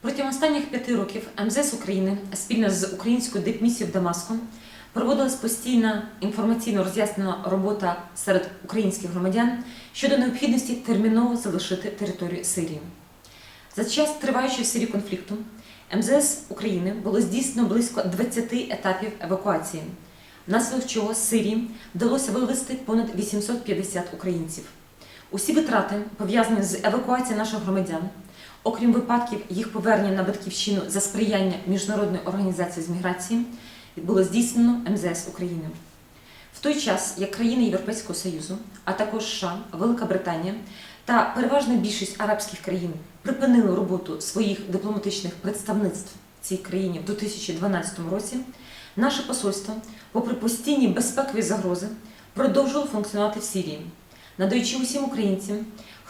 Протягом останніх п'яти років МЗС України спільно з українською дипмісією в Дамаску проводилась постійна інформаційно роз'яснена робота серед українських громадян щодо необхідності терміново залишити територію Сирії. За час триваючого в Сирії конфлікту МЗС України було здійснено близько 20 етапів евакуації, внаслідок чого з Сирії вдалося вивезти понад 850 українців. Усі витрати, пов'язані з евакуацією наших громадян, окрім випадків їх повернення на батьківщину за сприяння Міжнародної організації з міграції, було здійснено МЗС України. В той час, як країни Європейського Союзу, а також США, Велика Британія та переважна більшість арабських країн припинили роботу своїх дипломатичних представництв в цій країні в 2012 році, наше посольство, попри постійні безпекові загрози, продовжило функціонувати в Сирії, надаючи усім українцям,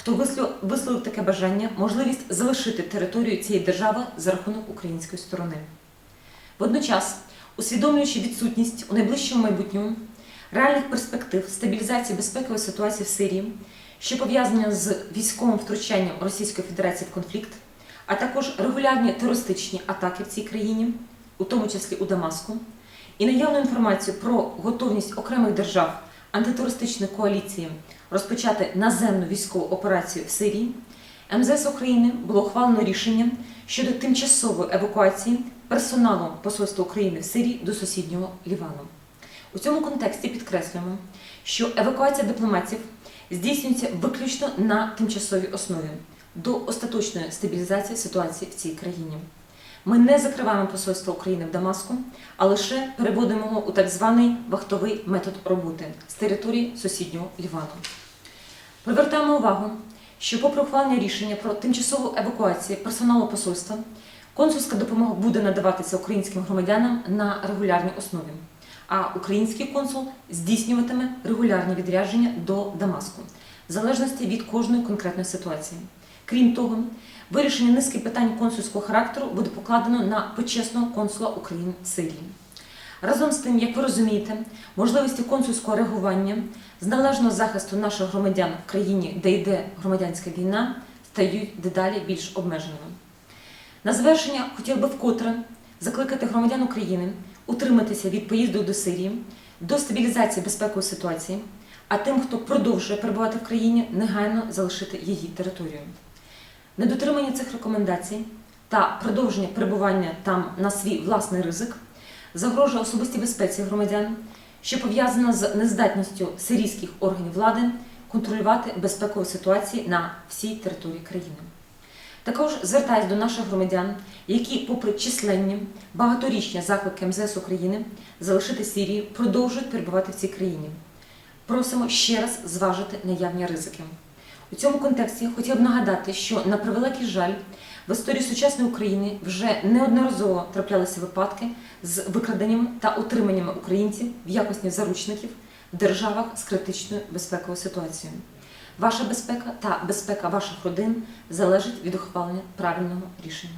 хто висловив, таке бажання, можливість залишити територію цієї держави за рахунок української сторони. Водночас, усвідомлюючи відсутність у найближчому майбутньому реальних перспектив стабілізації безпекової ситуації в Сирії, що пов'язані з військовим втручанням Російської Федерації в конфлікт, а також регулярні терористичні атаки в цій країні, у тому числі у Дамаску, і наявну інформацію про готовність окремих держав антитерористичної коаліції розпочати наземну військову операцію в Сирії, МЗС України було ухвалено рішення щодо тимчасової евакуації персоналу Посольства України в Сирії до сусіднього Лівану. У цьому контексті підкреслюємо, що евакуація дипломатів здійснюється виключно на тимчасовій основі до остаточної стабілізації ситуації в цій країні. Ми не закриваємо посольство України в Дамаску, а лише переводимо його у так званий вахтовий метод роботи з території сусіднього Лівану. Привертаємо увагу, що попри ухвалення рішення про тимчасову евакуацію персоналу посольства, консульська допомога буде надаватися українським громадянам на регулярній основі, а український консул здійснюватиме регулярні відрядження до Дамаску, в залежності від кожної конкретної ситуації. Крім того, вирішення низки питань консульського характеру буде покладено на почесного консула України в Сирії. Разом з тим, як ви розумієте, можливості консульського реагування з належного захисту наших громадян в країні, де йде громадянська війна, стають дедалі більш обмеженими. На завершення хотів би вкотре закликати громадян України утриматися від поїзду до Сирії, до стабілізації безпекової ситуації, а тим, хто продовжує перебувати в країні, негайно залишити її територію. Недотримання цих рекомендацій та продовження перебування там на свій власний ризик загрожує особистій безпеці громадян, що пов'язана з нездатністю сирійських органів влади контролювати безпекову ситуацію на всій території країни. Також звертаюсь до наших громадян, які, попри численні багаторічні заклики МЗС України залишити Сирію, продовжують перебувати в цій країні. Просимо ще раз зважити наявні ризики. У цьому контексті хотів б нагадати, що на превеликий жаль в історії сучасної України вже неодноразово траплялися випадки з викраденням та утриманням українців в якості заручників в державах з критичною безпековою ситуацією. Ваша безпека та безпека ваших родин залежить від ухвалення правильного рішення.